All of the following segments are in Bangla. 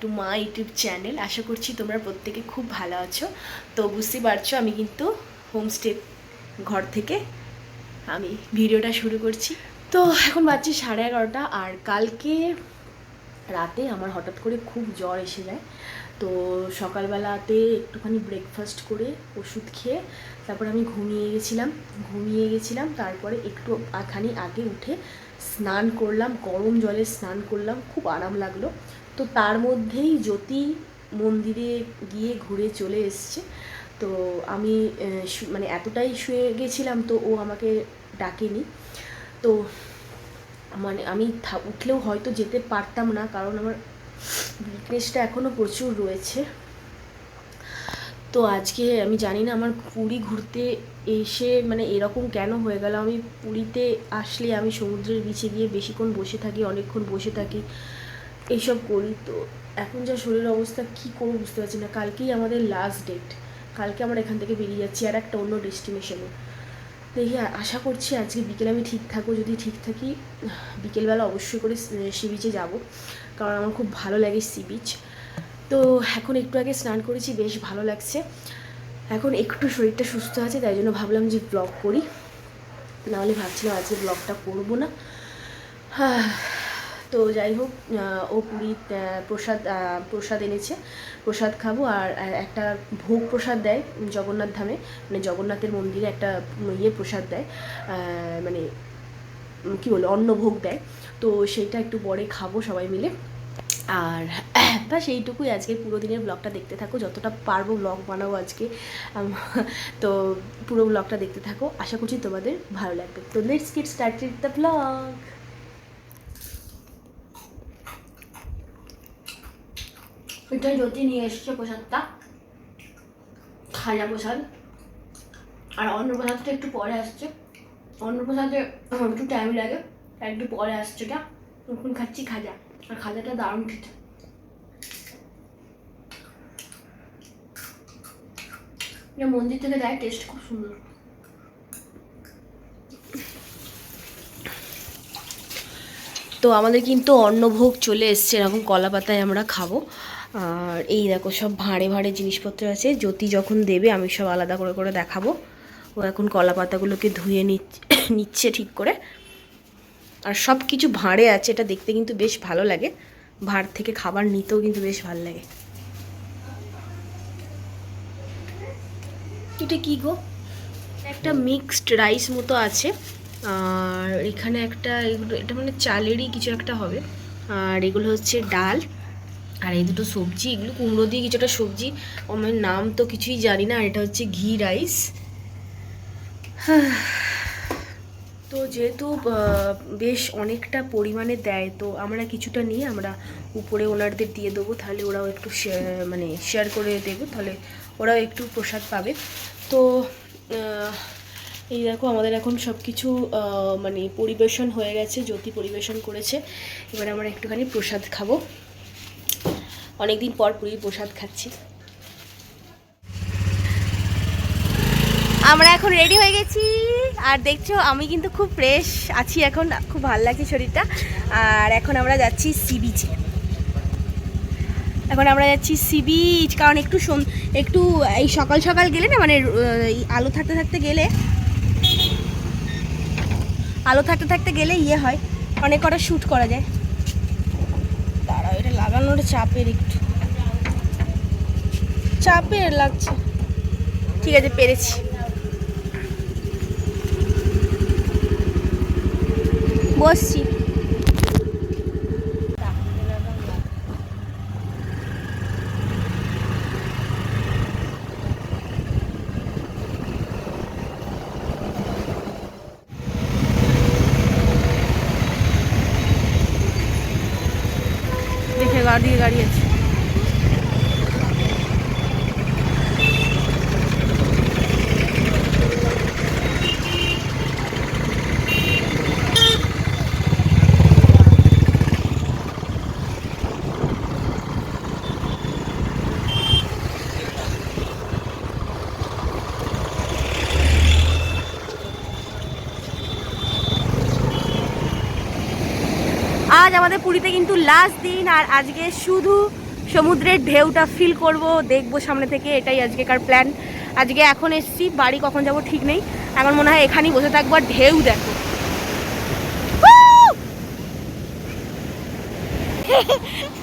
টু মা ইউটিউব চ্যানেল আশা করছি তোমরা প্রত্যেকে খুব ভালো আছো। তো বুঝতেই পারছ, আমি কিন্তু হোমস্টে ঘর থেকে আমি ভিডিওটা শুরু করছি। তো এখন বাজছে সাড়ে এগারোটা আর কালকে রাতে আমার হঠাৎ করে খুব জ্বর এসে যায়। তো সকালবেলাতে একটুখানি ব্রেকফাস্ট করে ওষুধ খেয়ে তারপর আমি ঘুমিয়ে গেছিলাম। ঘুমিয়ে গেছিলাম, তারপরে একটু খানি আগে উঠে স্নান করলাম, গরম জলে স্নান করলাম, খুব আরাম লাগল। তো তার মধ্যেই জ্যোতি মন্দিরে গিয়ে ঘুরে চলে এসছে। তো আমি মানে এতটাই শুয়ে গেছিলাম তো ও আমাকে ডাকেনি। তো মানে আমি উঠলেও হয়তো যেতে পারতাম না, কারণ আমার উইকনেসটা এখনও প্রচুর রয়েছে। তো আজকে আমি জানি না আমার পুরী ঘুরতে এসে মানে এরকম কেন হয়ে গেল? আমি পুরীতে আসলে আমি সমুদ্রের বিচে গিয়ে বেশিক্ষণ বসে থাকি, অনেকক্ষণ বসে থাকি, এইসব করি। তো এখন যা শরীরের অবস্থা, কী করব বুঝতে পারছি না। কালকেই আমাদের লাস্ট ডেট কালকে আমরা এখান থেকে বেরিয়ে যাচ্ছি আর একটা অন্য ডেস্টিনেশনে দেখি আশা করছি আজকে বিকেলে আমি ঠিক থাকব। যদি ঠিক থাকি, বিকেলবেলা অবশ্যই করে সি বিচে যাব। কারণ আমার খুব ভালো লাগে সি বিচ তো এখন একটু আগে স্নান করেছি বেশ ভালো লাগছে। এখন একটু শরীরটা সুস্থ আছে তাই জন্য ভাবলাম যে ব্লগ করি। নাহলে ভাবছিলাম আজকে ব্লগটা করব না। হ্যাঁ, তো যাই হোক ও পুরী প্রসাদ প্রসাদ এনেছে। প্রসাদ খাব আর একটা ভোগ প্রসাদ দেয় জগন্নাথ ধামে। মানে জগন্নাথের মন্দিরে একটা ইয়ে প্রসাদ দেয় মানে কী বলে অন্নভোগ দেয়। তো সেইটা একটু পরে খাব সবাই মিলে। আর ব্যাস এইটুকুই আজকে পুরো দিনের ব্লগটা দেখতে থাকো। যতটা পারব ব্লগ বানাবো আজকে। তো পুরো ব্লগটা দেখতে থাকো। আশা করছি তোমাদের ভালো লাগবে। তো let's get started the vlog এটা জ্যোতি নিয়ে এসছে প্রসাদটা। খাজা প্রসাদ আর অন্নপ্রসাদটা একটু পরে আসছে। অন্নপ্রসাদে একটু টাইম লাগে। একটু পরে আসছে এটা। এখন খাচ্ছি খাজা। আর খাজাটা দারুণ খেতে। মন্দির থেকে দেয় টেস্ট খুব সুন্দর। তো আমাদের কিন্তু অন্নভোগ চলে এসছে, এরকম কলা পাতায় আমরা খাব। আর এই দেখো, সব ভাঁড়ে ভাঁড়ে জিনিসপত্র আছে। জ্যোতি যখন দেবে, আমি সব আলাদা করে করে দেখাবো। ও এখন কলা পাতাগুলোকে ধুয়ে নিচ্ছে নিচ্ছে ঠিক করে। আর সব কিছু ভাঁড়ে আছে, এটা দেখতে কিন্তু বেশ ভালো লাগে। ভাঁড় থেকে খাবার নিতেও কিন্তু বেশ ভালো লাগে। এটা কি গো? একটা মিক্সড রাইস মতো আছে। আর এখানে একটা এগুলো, এটা মানে চালেরই কিছু একটা হবে। আর এগুলো হচ্ছে ডাল। আর এই দুটো সবজি, এগুলো কুমড়ো দিয়ে কিছুটা সবজি। আমার নাম তো কিছুই জানি না। আর এটা হচ্ছে ঘি রাইস তো যেহেতু বেশ অনেকটা পরিমাণে দেয়, তো আমরা কিছুটা নিয়ে আমরা উপরে ওনারদের দিয়ে দেবো, তাহলে ওরাও একটু মানে শেয়ার করে দেবো, তাহলে ওরাও একটু প্রসাদ পাবে। তো এই দেখো, আমাদের এখন সব কিছু মানে পরিবেশন হয়ে গেছে, জ্যোতি পরিবেশন করেছে। এবার আমরা একটুখানি প্রসাদ খাব। অনেকদিন পর পুরীর প্রসাদ খাচ্ছি। আমরা এখন রেডি হয়ে গেছি। আর দেখছ, আমি কিন্তু খুব ফ্রেশ আছি এখন। খুব ভালো লাগছে শরীরটা। আর এখন আমরা যাচ্ছি সি বিচে এখন আমরা যাচ্ছি সি বিচ কারণ একটু একটু এই সকাল সকাল গেলে না মানে আলো থাকতে থাকতে গেলে আলো থাকতে থাকতে গেলে ইয়ে হয়। অনেক কটা শ্যুট করা যায়। তারা এটা লাগানোর চাপের একটু। চাপের লাগছে। ঠিক আছে, পেরেছি। বসছি। দেখে গাড়ি গাড়ি আছে আজ আমাদের পুরীতে কিন্তু লাস্ট দিন আর আজকে শুধু সমুদ্রের ঢেউটা ফিল করব দেখব সামনে থেকে এটাই আজকেকার প্ল্যান আজকে এখন এসছি বাড়ি কখন যাব ঠিক নেই। এখন মনে হয় এখানেই বসে থাকব আর ঢেউ দেখো।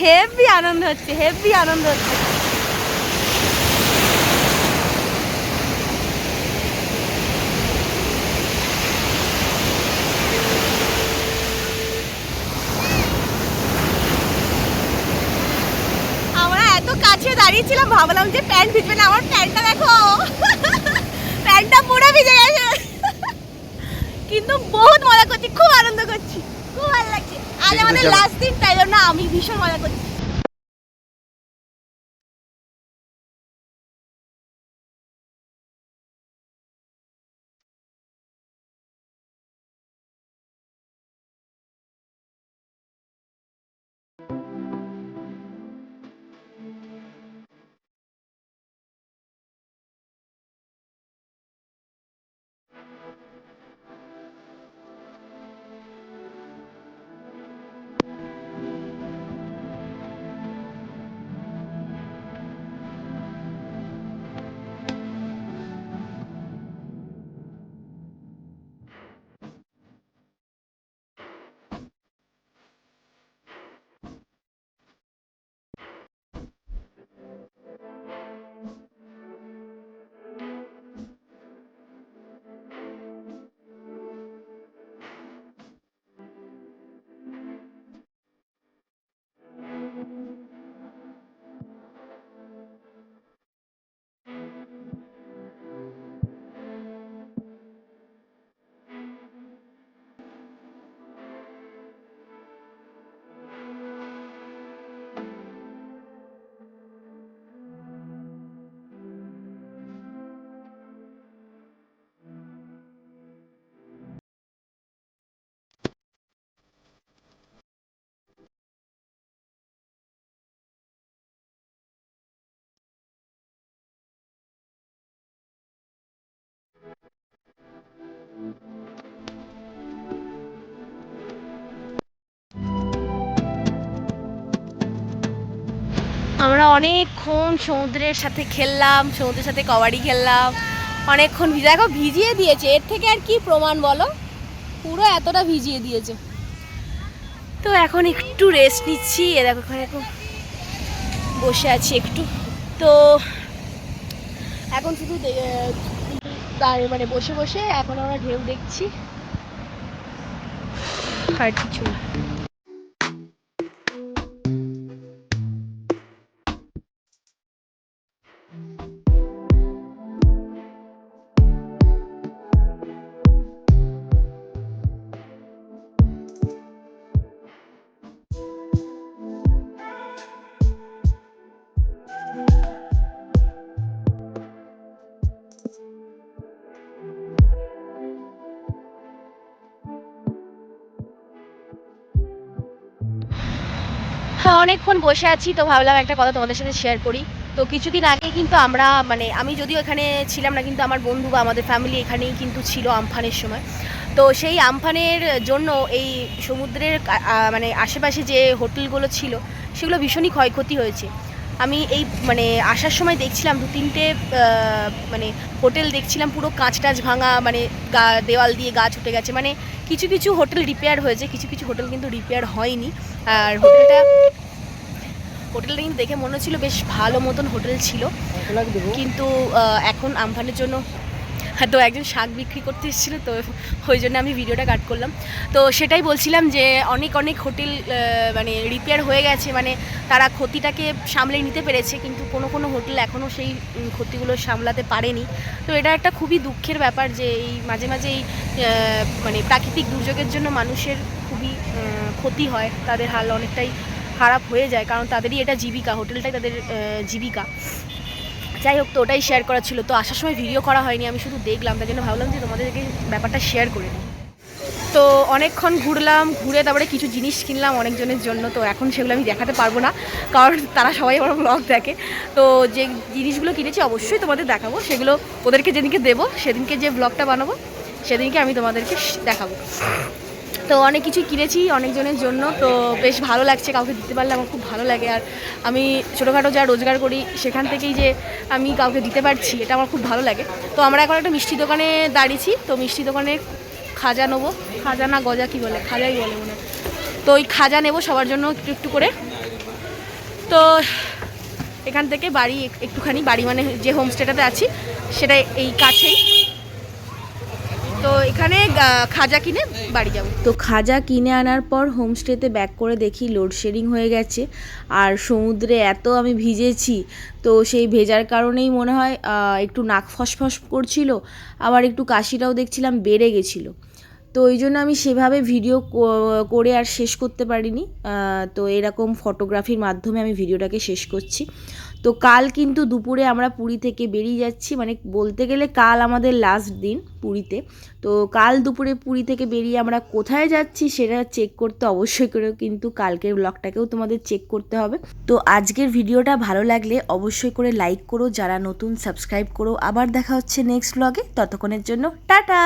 হেভি আনন্দ হচ্ছে, হেভি আনন্দ হচ্ছে। আমরা এত কাছে দাঁড়িয়েছিলাম ভাবলাম যে প্যান্ট ভিজবে না, আমার প্যান্টটা দেখো। প্যান্টটা পুরো ভিজে গেছে। কিন্তু বহুত মজা করছি, খুব আনন্দ করছি। খুব ভালো লাগছে। আজ আমাদের লাস্ট দিন তাই জন্য আমি ভীষণ মজা করছি। আমরা অনেকক্ষণ সমুদ্রের সাথে খেললাম, সমুদ্রের সাথে কবাডি খেললাম, অনেকক্ষণ দেখো, ভিজিয়ে দিয়েছে। এর থেকে আর কি প্রমাণ বলো? পুরো এতটা ভিজিয়ে দিয়েছে। তো এখন একটু রেস্ট নিচ্ছি। এ দেখো, এখানে এখন বসে আছি একটু। তো এখন শুধু তার মানে বসে বসে এখন আমরা ঢেউ দেখছি। আর কিছু অনেকক্ষণ বসে আছি, তো ভাবলাম একটা কথা তোমাদের সাথে শেয়ার করি। তো কিছুদিন আগে কিন্তু আমরা মানে আমি যদিও এখানে ছিলাম না, কিন্তু আমার বন্ধু বা আমাদের ফ্যামিলি এখানেই কিন্তু ছিল আমফানের সময়। তো সেই আমফানের জন্য এই সমুদ্রের মানে আশেপাশে যে হোটেলগুলো ছিল, সেগুলো ভীষণই ক্ষয়ক্ষতি হয়েছে। আমি এই মানে আসার সময় দেখছিলাম, দু তিনটে মানে হোটেল দেখছিলাম, পুরো কাঁচ টাচ ভাঙা মানে গা- দেওয়াল দিয়ে গাছ উঠে গেছে। মানে কিছু কিছু হোটেল রিপেয়ার হয়েছে, কিছু কিছু হোটেল কিন্তু রিপেয়ার হয়নি। আর হোটেলটা হোটেলটা কিন্তু দেখে মনে হচ্ছিল বেশ ভালো মতন হোটেল ছিল। কিন্তু এখন আমফানের জন্য তো একজন শাক বিক্রি করতে এসেছিল তো ওই জন্য আমি ভিডিওটা কাট করলাম। তো সেটাই বলছিলাম যে অনেক অনেক হোটেল মানে রিপেয়ার হয়ে গেছে মানে তারা ক্ষতিটাকে সামলে নিতে পেরেছে কিন্তু কোনো কোনো হোটেল এখনও সেই ক্ষতিগুলো সামলাতে পারেনি। তো এটা একটা খুবই দুঃখের ব্যাপার যে এই মাঝে মাঝে এই মানে প্রাকৃতিক দুর্যোগের জন্য মানুষের খুবই ক্ষতি হয় তাদের হাল অনেকটাই খারাপ হয়ে যায়, কারণ তাদেরই এটা জীবিকা, হোটেলটাই তাদের জীবিকা। যাই হোক, তো ওটাই শেয়ার করা ছিল। তো আসার সময় ভিডিও করা হয়নি, আমি শুধু দেখলাম, তাই জন্য ভাবলাম যে তোমাদেরকে ব্যাপারটা শেয়ার করে দিই। তো অনেকক্ষণ ঘুরলাম, ঘুরে তারপরে কিছু জিনিস কিনলাম অনেকজনের জন্য। তো এখন সেগুলো আমি দেখাতে পারব না, কারণ তারা সবাই আমার ব্লগ দেখে। তো যে জিনিসগুলো কিনেছি অবশ্যই তোমাদের দেখাবো, সেগুলো ওদেরকে যেদিনকে দেবো, সেদিনকে যে ব্লগটা বানাবো, সেদিনকে আমি তোমাদেরকে দেখাবো। তো অনেক কিছু কিনেছি অনেকজনের জন্য। তো বেশ ভালো লাগছে কাউকে দিতে পারলে, আমার খুব ভালো লাগে। আর আমি ছোটোখাটো যা রোজগার করি, সেখান থেকেই যে আমি কাউকে দিতে পারছি, এটা আমার খুব ভালো লাগে। তো আমরা এখন একটা মিষ্টি দোকানে দাঁড়িয়েছি, তো মিষ্টি দোকানে খাজা নেব। খাজা না গজা কি বলে? খাজাই বলে মনে। তো ওই খাজা নেব সবার জন্য একটু একটু করে। তো এখান থেকে বাড়ি এক- একটুখানি বাড়ি মানে যে হোমস্টেটাতে আছি, সেটা এই কাছেই। তো এখানে খাজা কিনে বাড়ি যাব। তো খাজা কিনে আনার পর হোমস্টেতে ব্যাক করে দেখি লোডশেডিং হয়ে গেছে, আর সমুদ্রে এত আমি ভিজেছি, তো সেই ভেজার কারণেই মনে হয় একটু নাক ফসফস করছিল, আবার একটু কাশিটাও দেখছিলাম বেড়ে গেছিল। তো ওই জন্য আমি সেভাবে ভিডিও করে আর শেষ করতে পারিনি। তো এরকম ফটোগ্রাফির মাধ্যমে আমি ভিডিওটাকে শেষ করছি। তো কাল কিন্তু দুপুরে আমরা পুরী থেকে বেরিয়ে যাচ্ছি। মানে বলতে গেলে কাল আমাদের লাস্ট দিন পুরীতে। তো কাল দুপুরে পুরী থেকে বেরিয়ে আমরা কোথায় যাচ্ছি সেটা চেক করতে অবশ্যই করে কিন্তু কালকের ব্লগটাকেও তোমাদের চেক করতে হবে। তো আজকের ভিডিওটা ভালো লাগলে অবশ্যই করে লাইক করো। যারা নতুন সাবস্ক্রাইব করো, আবার দেখা হচ্ছে নেক্সট ব্লগে ততক্ষণের জন্য টাটা!